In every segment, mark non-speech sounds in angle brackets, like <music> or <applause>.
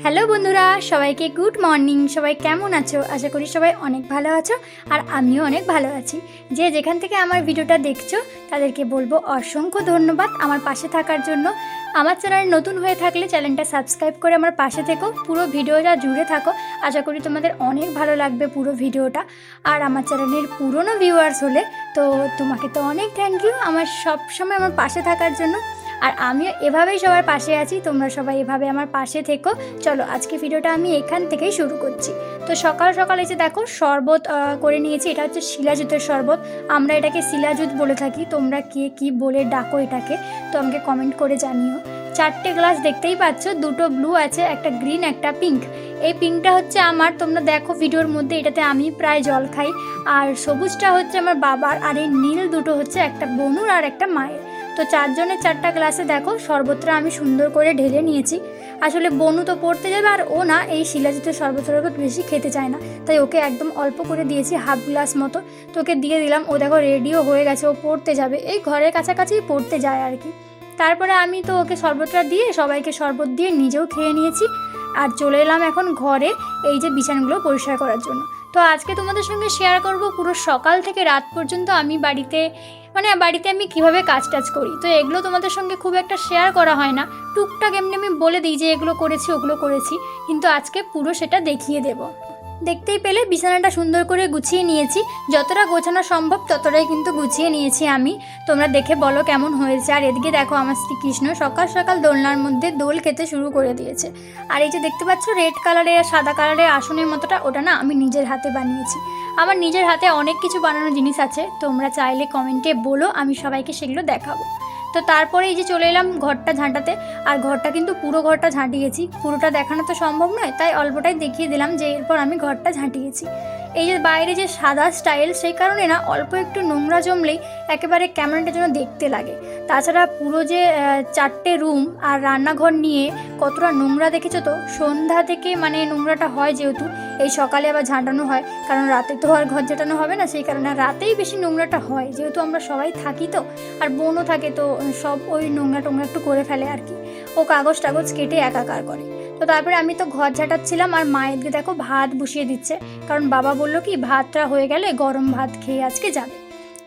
Hello বন্ধুরা, সবাইকে good morning. সবাই কেমন আছো? আশা করি সবাই অনেক ভালো আছো আর আমিও অনেক ভালো আছি। যে যেখান থেকে আমার ভিডিওটা দেখছ, তাদেরকে বলব অসংখ্য ধন্যবাদ আমার পাশে থাকার জন্য। আমার চ্যানেল নতুন হয়ে থাকলে চ্যানেলটা সাবস্ক্রাইব করে আমার পাশে থেকো, পুরো ভিডিওটা জুড়ে থাকো। আশা করি তোমাদের অনেক ভালো লাগবে পুরো ভিডিওটা। আর আমার চ্যানেলের পুরনো ভিউয়ার্স হলে তো তোমাকে তো অনেক থ্যাংক ইউ আমার সবসময় আমার পাশে থাকার জন্য আর আমিও এভাবেই সবার পাশে আছি, তোমরা সবাই এভাবে আমার পাশে থেকো। চলো, আজকে ভিডিওটা আমি এখান থেকেই শুরু করছি। তো সকাল সকাল এসে দেখো, শরবত করে নিয়েছি, এটা হচ্ছে শিলাজুতের শরবত। আমরা এটাকে শিলাজুত বলে থাকি, তোমরা কে কি বলে ডাকো এটাকে, তো আমাকে কমেন্ট করে জানিও। চারটে গ্লাস দেখতেই পাচ্ছ, দুটো ব্লু আছে, একটা গ্রিন একটা পিঙ্ক এই পিঙ্কটা হচ্ছে আমার, তোমরা দেখো ভিডিওর মধ্যে, এটাতে আমি প্রায় জল খাই। আর সবুজটা হচ্ছে আমার বাবার, আর এই নীল দুটো হচ্ছে একটা বনুর আর একটা মায়ের। তো চারজনের চারটা গ্লাসে দেখো শরবতটা আমি সুন্দর করে ঢেলে নিয়েছি। আসলে বনু তো পড়তে যাবে আর ও না, এই শিলাজিত শরবত শরবত বেশি খেতে চায় না। তাই ওকে একদম অল্প করে দিয়েছি হাফ গ্লাস মতো। তো ওকে দিয়ে দিলাম, ও দেখো রেডিও হয়ে গেছে, ও পড়তে যাবে। এই ঘরের কাছাকাছি পড়তে যায় আর কি। তারপরে আমি তো ওকে শরবতটা দিয়ে সবাইকে শরবত দিয়ে নিজেও খেয়ে নিয়েছি। আর চলে এলাম এখন ঘরে, এই যে বিছানগুলো পরিষ্কার করার জন্য। তো আজকে তোমাদের সঙ্গে শেয়ার করব পুরো সকাল থেকে রাত পর্যন্ত আমি বাড়িতে মানে বাড়িতে আমি কীভাবে কাজ টাজ করি। তো এগুলো তোমাদের সঙ্গে খুব একটা শেয়ার করা হয় না। টুকটাক এমনি আমি বলে দিই যে এগুলো করেছি, ওগুলো করেছি। কিন্তু আজকে পুরো সেটা দেখিয়ে দেব। দেখতেই পেলে বিছানাটা সুন্দর করে গুছিয়ে নিয়েছি। যতটা গোছানো সম্ভব ততটাই কিন্তু গুছিয়ে নিয়েছি আমি। তোমরা দেখে বলো কেমন হয়েছে। আর এদিকে দেখো আমার শ্রীকৃষ্ণ সকাল সকাল দোলনার মধ্যে দোল খেতে শুরু করে দিয়েছে। আর এই যে দেখতে পাচ্ছ রেড কালারের আর সাদা কালারের আসনের মতোটা, ওটা না আমি নিজের হাতে বানিয়েছি। আমার নিজের হাতে অনেক কিছু বানানোর জিনিস আছে। তোমরা চাইলে কমেন্টে বলো, আমি সবাইকে সেগুলো দেখাবো। তো তারপরে এই যে চলে এলাম ঘরটা ঝাঁটাতে, আর ঘরটা কিন্তু পুরো ঘরটা ঝাঁটিয়েছি। পুরোটা দেখানো তো সম্ভব নয়, তাই অল্পটাই দেখিয়ে দিলাম যে এরপর আমি ঘরটা ঝাঁটিয়েছি। এই যে বাইরে যে সাদা স্টাইল, সেই কারণে না অল্প একটু নোংরা জমলেই একেবারে ক্যামেরাটা যেন দেখতে লাগে। তাছাড়া পুরো যে চারটে রুম আর রান্নাঘর নিয়ে কতটা নোংরা দেখেছ তো? সন্ধ্যা থেকে মানে নোংরাটা হয় যেহেতু, এই সকালে আবার ঝাঁটানো হয়, কারণ রাতে তো আর ঘর ঝাঁটানো হবে না, সেই কারণে রাতেই বেশি নোংরাটা হয়। যেহেতু আমরা সবাই থাকি তো, আর বোনও থাকে তো সব ওই নোংরা টোংরা একটু করে ফেলে আর কি। ও কাগজ টাগজ কেটে একাকার করে। তো তারপরে আমি তো ঘর ঝাঁটাচ্ছিলাম আর মায়েরকে দেখো ভাত বসিয়ে দিচ্ছে। কারণ বাবা বলল কি, ভাতটা হয়ে গেলে গরম ভাত খেয়ে আজকে যাবে।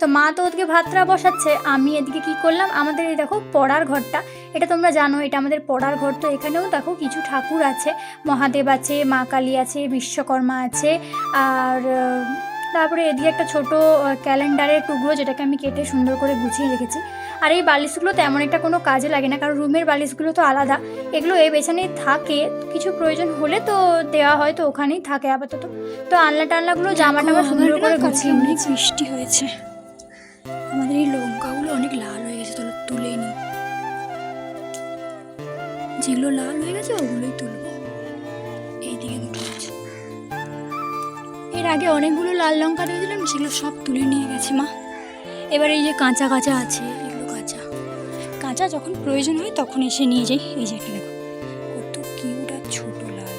তো মা তো ওদিকে ভাতটা বসাচ্ছে, আমি এদিকে কি করলাম, আমাদের এই দেখো পড়ার ঘরটা। এটা তোমরা জানো, এটা আমাদের পড়ার ঘর। তো এখানেও দেখো কিছু ঠাকুর আছে, মহাদেব আছে, মা কালী আছে, বিশ্বকর্মা আছে, আর তারপরে এদিকে একটা ছোট ক্যালেন্ডারের টুকরো যেটাকে আমি কেটে সুন্দর করে গুছিয়ে রেখেছি। আর এই বালিশগুলো তেমন একটা কোনো কাজে লাগে না কারণ রুমের বালিশগুলো তো আলাদা। এগুলো এই বেছানেই থাকে কিছু প্রয়োজন হলে তো দেওয়া হয় তো ওখানেই থাকে আপাতত। তো আনলা টানলাগুলো জামা টামা সুন্দর করে গুছিয়ে অনেক বৃষ্টি হয়েছে। আমাদের এই লঙ্কাগুলো অনেক লাল হয়ে গেছে তাহলে তুলে নি। যেগুলো লাল হয়ে গেছে ওগুলোই তুলবো। এর আগে অনেকগুলো লাল লঙ্কা দিয়েছিলাম সেগুলো সব তুলে নিয়ে গেছে মা। এবার এই যে কাঁচা কাঁচা আছে, এগুলো কাঁচা। কাঁচা যখন প্রয়োজন হয় তখন এসে নিয়ে যাই। এই যে একটা কত কিউট আর ছোট লাল।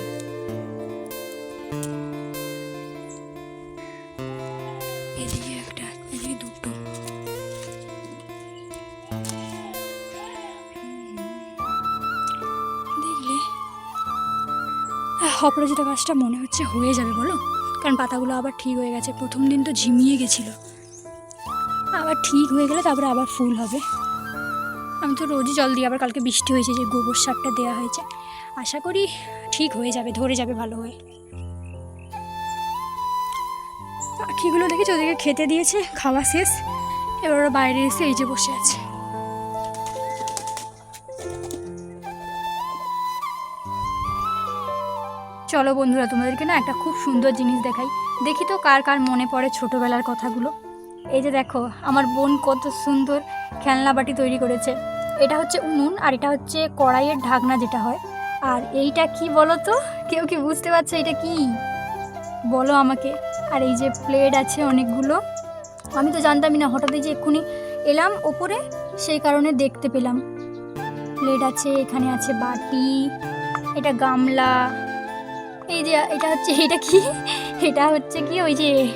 এদিকে একটা, এদিকে দুটো। দেখলে অপরাজিতা গাছটা মনে হচ্ছে হয়ে যাবে, বলো? কারণ পাতাগুলো আবার ঠিক হয়ে গেছে। প্রথম দিন তো ঝিমিয়ে গেছিল। আবার ঠিক হয়ে গেলে তারপরে আবার ফুল হবে। আমি তো রোজই জল দিই, আবার কালকে বৃষ্টি হয়েছে, যে গোবর সারটা দেওয়া হয়েছে। আশা করি ঠিক হয়ে যাবে, ধরে যাবে ভালো হয়ে। পাখিগুলো দেখেছি? ওদেরকে খেতে দিয়েছে, খাওয়া শেষ। এবার ওরা বাইরে এসে এই যে বসে আছে। চলো বন্ধুরা, তোমাদেরকে না একটা খুব সুন্দর জিনিস দেখাই। দেখি তো কার কার মনে পড়ে ছোটোবেলার কথাগুলো। এই যে দেখো, আমার বোন কত সুন্দর খেলনা বাটি তৈরি করেছে। এটা হচ্ছে উনুন আর এটা হচ্ছে কড়াইয়ের ঢাকনা যেটা হয়। আর এইটা কি বলো তো কেউ কি বুঝতে পারছে এটা কি? বলো আমাকে। আর এই যে প্লেট আছে অনেকগুলো। আমি তো জানতামই না, হঠাৎই যে এক্ষুনি এলাম ওপরে, সেই কারণে দেখতে পেলাম। প্লেট আছে, এখানে আছে বাটি, এটা গামলা। এই যে, এটা হচ্ছে, এটা কি? এটা হচ্ছে কি ওই যে,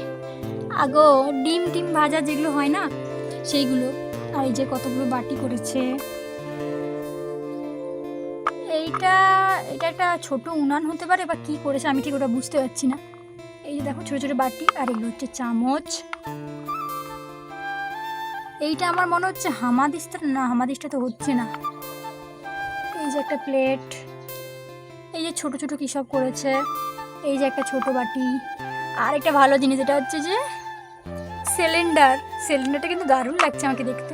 আগো, ডিম টিম ভাজা যেগুলো হয় না, সেইগুলো। আর এই যে কতগুলো বাটি করেছে। এইটা, এটা একটা ছোট উনান হতে পারে বা কি করেছে, আমি ঠিক ওটা বুঝতে পারছি না। এই যে দেখো, ছোট ছোট বাটি, আর এগুলো হচ্ছে চামচ। এইটা আমার মনে হচ্ছে হামাদিসটা না হামাদিসটা তো হচ্ছে না। এই যে একটা প্লেট। এই যে ছোট ছোট কী সব করেছে, এই যে একটা ছোট বাটি। আর একটা ভালো জিনিস এটা হচ্ছে যে সিলিন্ডার সিলিন্ডারটা কিন্তু দারুণ লাগছে আমাকে দেখতে।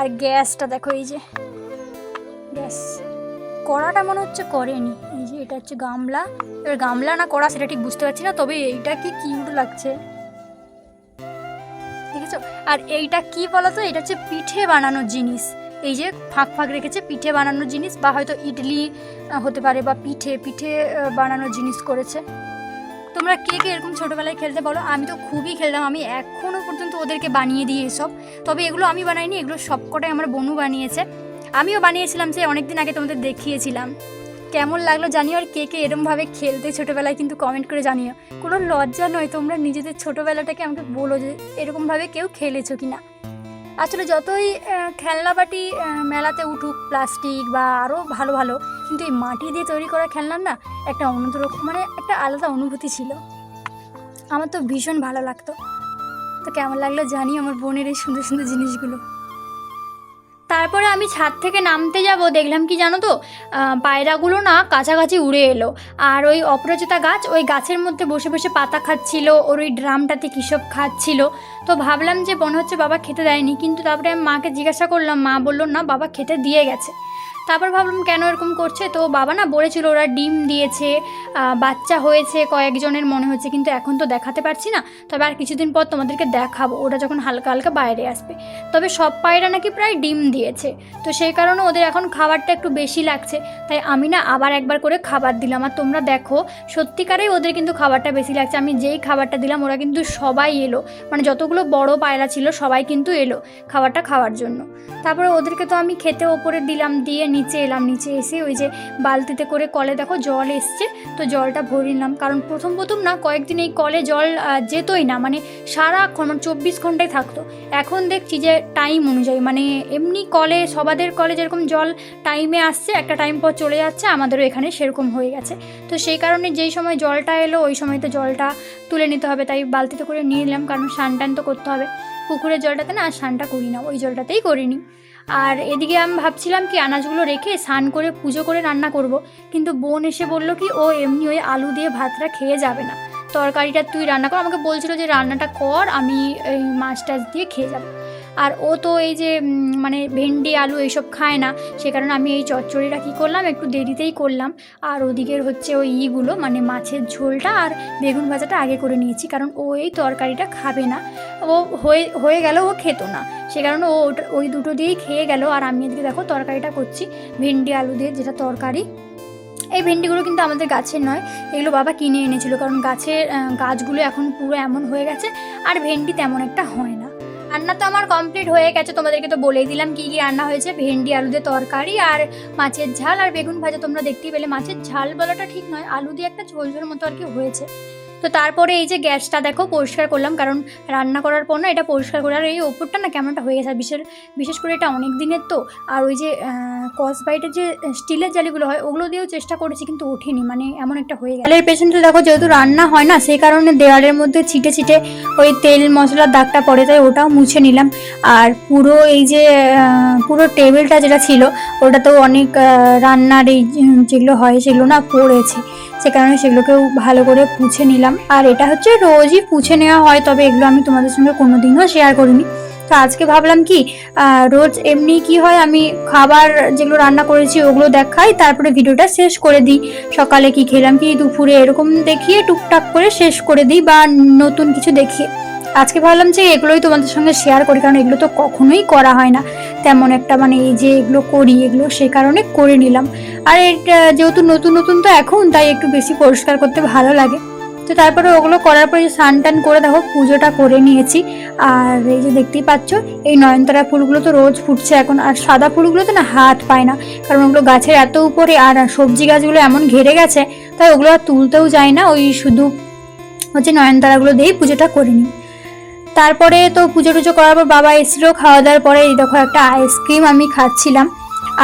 আর গ্যাসটা দেখো, এই যে গ্যাস। কড়াটা মনে হচ্ছে করেনি। এই যে এটা হচ্ছে গামলা। এবার গামলা না কড়া, সেটা ঠিক বুঝতে পারছি না, তবে এইটা কি কিউট লাগছে। ঠিক আছে আর এইটা কি বলতো? এটা হচ্ছে পিঠে বানানোর জিনিস। এই যে ফাঁক ফাঁক রেখেছে, পিঠে বানানোর জিনিস বা হয়তো ইডলি হতে পারে বা পিঠে পিঠে বানানোর জিনিস করেছে। তোমরা কে কে এরকম ছোটোবেলায় খেলতে বলো? আমি তো খুবই খেলতাম, আমি এখনও পর্যন্ত ওদেরকে বানিয়ে দিই এসব। তবে এগুলো আমি বানাইনি, এগুলো সবকটাই আমার বনু বানিয়েছে। আমিও বানিয়েছিলাম যে অনেকদিন আগে তোমাদের দেখিয়েছিলাম। কেমন লাগল জানিও, আর কে কে এরমভাবে খেলতে ছোটোবেলায় কিন্তু কমেন্ট করে জানিও। কোনো লজ্জা নয়, তোমরা নিজেদের ছোটোবেলাটাকে আমাকে বলো যে এরকমভাবে কেউ খেলেছো কি না আসলে যতই খেলনা বাটি মেলাতে উঠুক, প্লাস্টিক বা আরও ভালো ভালো, কিন্তু এই মাটি দিয়ে তৈরি করা খেলনার না একটা অন্যরকম মানে একটা আলাদা অনুভূতি ছিল। আমার তো ভীষণ ভালো লাগতো। তো কেমন লাগল জানি আমার বোনের এই সুন্দর সুন্দর জিনিসগুলো। তারপরে আমি ছাদ থেকে নামতে যাব, দেখলাম কি জানো তো? পায়রাগুলো না কাছাকাছি উড়ে এলো। আর ওই অপরাজিতা গাছ ওই গাছের মধ্যে বসে বসে পাতা খাচ্ছিল, ওর ওই ড্রামটাতে কী সব খাচ্ছিল। তো ভাবলাম যে মনে হচ্ছে বাবা খেতে দেয়নি, কিন্তু তারপরে আমি মাকে জিজ্ঞাসা করলাম, মা বলল, না, বাবা খেতে দিয়ে গেছে। তারপর ভাবলাম, কেন এরকম করছে? তো বাবা না বলেছিল, ওরা ডিম দিয়েছে বাচ্চা হয়েছে, কয়েকজনের মনে হচ্ছে, কিন্তু এখন তো দেখাতে পারছি না। তবে আর কিছুদিন পর তোমাদেরকে দেখাবো। ওরা যখন হালকা হালকা বাইরে আসবে। তবে সব পায়রা নাকি প্রায় ডিম দিয়েছে। তো সেই কারণে ওদের এখন খাবারটা একটু বেশি লাগছে। তাই আমি না আবার একবার করে খাবার দিলাম। আর তোমরা দেখো, সত্যিকারেই ওদের কিন্তু খাবারটা বেশি লাগছে। আমি যেই খাবারটা দিলাম, ওরা কিন্তু সবাই এলো। মানে যতগুলো বড় পায়রা ছিল, সবাই কিন্তু এলো খাবারটা খাওয়ার জন্য। তারপরে ওদেরকে তো আমি খেতে ওপরে দিলাম, দিয়ে নিচে এলাম, নিচে এসে ওই যে বালতিতে করে কলে দেখো জল এসছে, তো জলটা ভরে নিলাম। কারণ প্রথম প্রথম না কয়েকদিন এই কলে জল যেতই না মানে সারাক্ষণ মানে চব্বিশ ঘন্টায় থাকতো। এখন দেখছি যে টাইম অনুযায়ী মানে এমনি কলে, সবাদের কলে যেরকম জল টাইমে আসছে, একটা টাইম পর চলে যাচ্ছে, আমাদেরও এখানে সেরকম হয়ে গেছে। তো সেই কারণে যেই সময় জলটা এলো, ওই সময় তো জলটা তুলে নিতে হবে, তাই বালতিতে করে নিয়ে নিলাম, কারণ স্নান টান তো করতে হবে। পুকুরের জলটাতে না আর স্নানটা করি না, ওই জলটাতেই করিনি। আর এদিকে আমি ভাবছিলাম কি আনাজগুলো রেখে স্নান করে পুজো করে রান্না করব, কিন্তু বোন এসে বলল কি ও এমনি ওই আলু দিয়ে ভাতটা খেয়ে যাবে না। তরকারিটা তুই রান্না কর, আমাকে বলছিল যে রান্নাটা কর, আমি এই মাছ টাছ দিয়ে খেয়ে যাব। আর ও তো এই যে মানে ভেন্ডি, আলু এইসব খায় না, সে কারণে আমি এই চচ্চড়িটা কী করলাম, একটু দেরিতেই করলাম। আর ওদিকের হচ্ছে ওই ইগুলো মানে মাছের ঝোলটা আর বেগুন ভাজাটা আগে করে নিয়েছি, কারণ ও এই তরকারিটা খাবে না। ও হয়ে হয়ে গেল, ও খেত না, সে কারণে ও ওই দুটো দিয়েই খেয়ে গেল। আর আমি এদিকে দেখো তরকারিটা করছি, ভেন্ডি, আলু দিয়ে যেটা তরকারি। এই ভেন্ডিগুলো কিন্তু আমাদের গাছের নয়, এগুলো বাবা কিনে এনেছিল, কারণ গাছের গাছগুলো এখন পুরো এমন হয়ে গেছে, আর ভেন্ডি তেমন একটা হয় না। রান্না তো আমার কমপ্লিট হয়ে গেছে। তোমাদেরকে তো বলেই দিলাম কি কি রান্না হয়েছে। ভেন্ডি আলু দিয়ে তরকারি আর মাছের ঝাল। আর বেগুন ভাজা তোমরা দেখতেই পেলে, মাছের ঝাল বলাটা ঠিক নয়। আলু দিয়ে একটা ঝোল ঝোল মতো আর কি হয়েছে। তো তারপরে এই যে গ্যাসটা দেখো পরিষ্কার করলাম, কারণ রান্না করার পর না এটা পরিষ্কার করার এই ওপরটা না কেমনটা হয়ে গেছে বিশেষ বিশেষ করে এটা অনেক দিনের তো, আর ওই যে কস বাইটের যে স্টিলের জালিগুলো হয়, ওগুলো দিয়েও চেষ্টা করেছি কিন্তু ওঠেনি মানে এমন একটা হয়ে গেছে। দেওয়ালের পেছনটা দেখো যেহেতু রান্না হয় না, সেই কারণে দেওয়ালের মধ্যে ছিটে ছিটে ওই তেল মশলার দাগটা পড়ে তাই ওটাও মুছে নিলাম। আর পুরো এই যে পুরো টেবিলটা যেটা ছিল, ওটাতেও অনেক রান্নার এই যেগুলো হয় সেগুলো না পড়েছে। সে কারণে সেগুলোকেও ভালো করে পুছে নিলাম। আর এটা হচ্ছে রোজই পুছে নেওয়া হয়, তবে এগুলো আমি তোমাদের সঙ্গে কোনোদিনও শেয়ার করিনি। তো আজকে ভাবলাম কি রোজ এমনি কি হয়, আমি খাবার যেগুলো রান্না করেছি ওগুলো দেখাই, তারপরে ভিডিওটা শেষ করে দিই। সকালে কি খেলাম কি দুপুরে, এরকম দেখিয়ে টুকটাক করে শেষ করে দিই বা নতুন কিছু দেখিয়ে। আজকে ভাবলাম যে এগুলোই তোমাদের সঙ্গে শেয়ার করি, কারণ এগুলো তো কখনোই করা হয় না। তেমন একটা মানে এই যে এগুলো করি, এগুলো সেই কারণে করে নিলাম। আর এটা যেহেতু নতুন নতুন তো এখন, তাই একটু বেশি পরিষ্কার করতে ভালো লাগে। তো তারপরে ওগুলো করার পরে স্নান টান করে দেখো, পুজোটা করে নিয়েছি। আর এই যে দেখতেই পাচ্ছ, এই নয়নতারা ফুলগুলো তো রোজ ফুটছে এখন। আর সাদা ফুলগুলো তো না হাত পায় না, কারণ ওগুলো গাছের এত উপরে, আর সবজি গাছগুলো এমন ঘেরে গেছে, তাই ওগুলো আর তুলতেও যায় না। ওই শুধু হচ্ছে নয়নতারাগুলো দিয়েই পুজোটা করে নিই। তারপরে তো পুজো টুজো করার পর বাবা এসেছিল, খাওয়া দাওয়ার পরে এই দেখো একটা আইসক্রিম আমি খাচ্ছিলাম।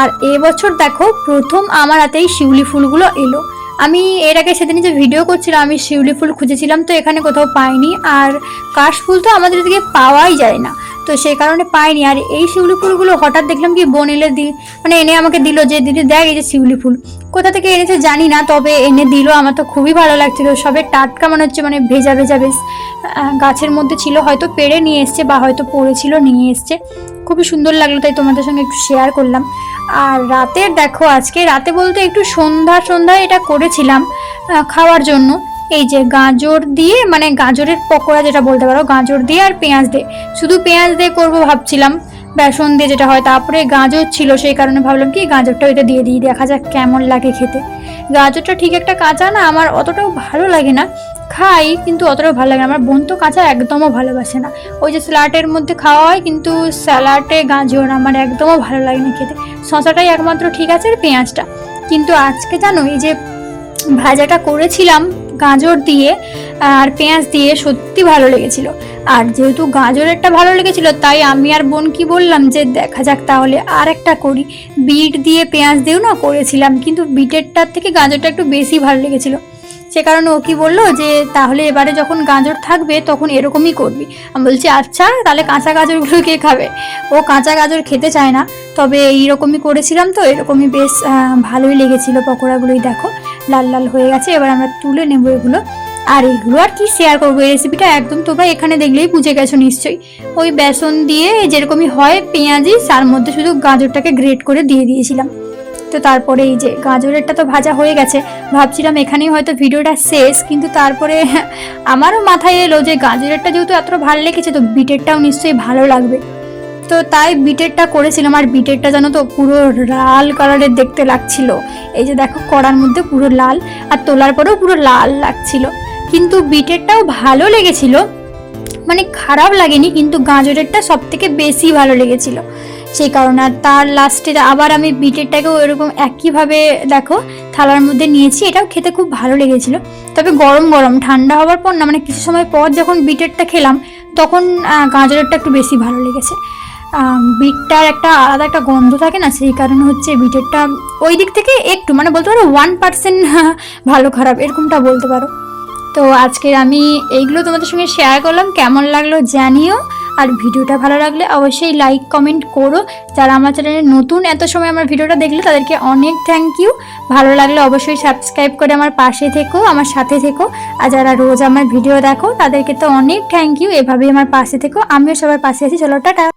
আর এবছর দেখো প্রথম আমার হাতেই শিউলি ফুলগুলো এলো। আমি এর আগে সেদিন যে ভিডিও করছিলাম, আমি শিউলি ফুল খুঁজেছিলাম তো এখানে কোথাও পাইনি। আর কাশ ফুল তো আমাদের এদিকে পাওয়াই যায় না। তো সেই কারণে পাইনি। আর এই শিউলি ফুলগুলো হঠাৎ দেখলাম কি বোন এলে দি মানে এনে আমাকে দিল যে, দিদি, দেখ এই যে শিউলি ফুল। কোথা থেকে এনেছে জানি না, তবে এনে দিল। আমার তো খুবই ভালো লাগছিল। সবে টাটকা মনে হচ্ছে মানে ভেজা ভেজা বেশ গাছের মধ্যে ছিল। হয়তো পেড়ে নিয়ে এসছে বা হয়তো পড়েছিল, নিয়ে এসছে। খুবই সুন্দর লাগল, তাই তোমাদের সঙ্গে একটু শেয়ার করলাম। আর রাতের দেখো, আজকে রাতে বলতে একটু সন্ধ্যা, সন্ধ্যায় এটা করেছিলাম খাওয়ার জন্য। এই যে গাজর দিয়ে মানে গাজরের পকোড়া যেটা বলতে পারো, গাজর দিয়ে আর পেঁয়াজ দিয়ে। শুধু পেঁয়াজ দিয়ে করব ভাবছিলাম, বেসন দিয়ে যেটা হয়। তারপরে গাজর ছিল, সেই কারণে ভাবলাম কি গাজরটা ওইটা দিয়ে দিই, দেখা যাক কেমন লাগে খেতে। গাজরটা ঠিক একটা কাঁচা না, আমার অতটাও ভালো লাগে না। খাই, কিন্তু অতটাও ভালো লাগে না। আমার বোন তো কাঁচা একদমও ভালোবাসে না। ওই যে স্যালাডের মধ্যে খাওয়া হয়, কিন্তু স্যালাডে গাজর আমার একদমও ভালো লাগে না খেতে। শশাটাই একমাত্র ঠিক আছে আর পেঁয়াজটা। কিন্তু আজকে জানো, এই যে ভাজাটা করেছিলাম গাজর দিয়ে আর পেঁয়াজ দিয়ে সত্যি ভালো লেগেছিল। আর যেহেতু গাজরেরটা ভালো লেগেছিল, তাই আমি আর বোন কি বললাম যে, দেখা যাক তাহলে আর একটা করি। বিট দিয়ে পেঁয়াজ দিয়েও না করেছিলাম, কিন্তু বিটেরটার থেকে গাজরটা একটু বেশি ভালো লেগেছিল। সে কারণে ও কি বলল যে, তাহলে এবারে যখন গাজর থাকবে, তখন এরকমই করবি। আমি বলছি আচ্ছা তাহলে কাঁচা গাজরগুলো কে খাবে? ও কাঁচা গাজর খেতে চায় না, তবে এইরকমই করেছিলাম তো, এরকমই বেশ ভালোই লেগেছিল পকোড়াগুলোই, দেখো। লাল লাল হয়ে গেছে, এবার আমরা তুলে নেব এগুলো। আর এগুলো আর কি শেয়ার করব? এই রেসিপিটা একদম তোমরা এখানে দেখলেই বুঝে গেছো নিশ্চয়ই। ওই বেসন দিয়ে যেরকমই হয় পেঁয়াজি, তার মধ্যে শুধু গাজরটাকে গ্রেট করে দিয়ে দিয়েছিলাম। তো তারপরে এই যে গাজরেরটা তো ভাজা হয়ে গেছে, ভাবছিলাম এখানেই হয়তো ভিডিওটা শেষ, কিন্তু তারপরে <laughs> আমারও মাথায় এলো যে গাজরেরটা যেহেতু এতটা ভালো লেগেছে, তো বিটেরটাও নিশ্চয়ই ভালো লাগবে। তো তাই বিটেরটা করেছিলাম। আর বিটেরটা জানো তো, পুরো লাল কালারের দেখতে লাগছিল। এই যে দেখো, কড়ার মধ্যে পুরো লাল, আর তোলার পরেও পুরো লাল লাগছিল। কিন্তু বিটেরটাও ভালো লেগেছিল। মানে খারাপ লাগেনি, কিন্তু গাজরেরটা সব থেকে বেশি ভালো লেগেছিল। সেই কারণে আর তার লাস্টে আবার আমি বিটেরটাকেও এরকম একইভাবে দেখো, থালার মধ্যে নিয়েছি। এটাও খেতে খুব ভালো লেগেছিল। তবে গরম গরম, ঠান্ডা হওয়ার পর না মানে কিছু সময় পর যখন বিটেরটা খেলাম, তখন গাজরেরটা একটু বেশি ভালো লেগেছে। বিটটার একটা আলাদা একটা গন্ধ থাকে না, সেই কারণে হচ্ছে বিটেরটা ওই দিক থেকে একটু মানে বলতে পারো ওয়ান পার্সেন্ট <laughs> ভালো খারাপ, এরকমটা বলতে পারো। তো আজকের আমি এইগুলো তোমাদের সঙ্গে শেয়ার করলাম, কেমন লাগল জানিও। আর ভিডিওটা ভালো লাগলে অবশ্যই লাইক কমেন্ট করো। যারা আমার চ্যানেলে নতুন, এত সময় আমার ভিডিওটা দেখলে তাদেরকে অনেক থ্যাংক ইউ ভালো লাগলে অবশ্যই সাবস্ক্রাইব করে আমার পাশে থেকো, আমার সাথে থেকো। আর যারা রোজ আমার ভিডিও দেখো, তাদেরকে তো অনেক থ্যাংক ইউ এভাবেই আমার পাশে থেকো। আমিও সবার পাশে আছি। চলো, টাটা।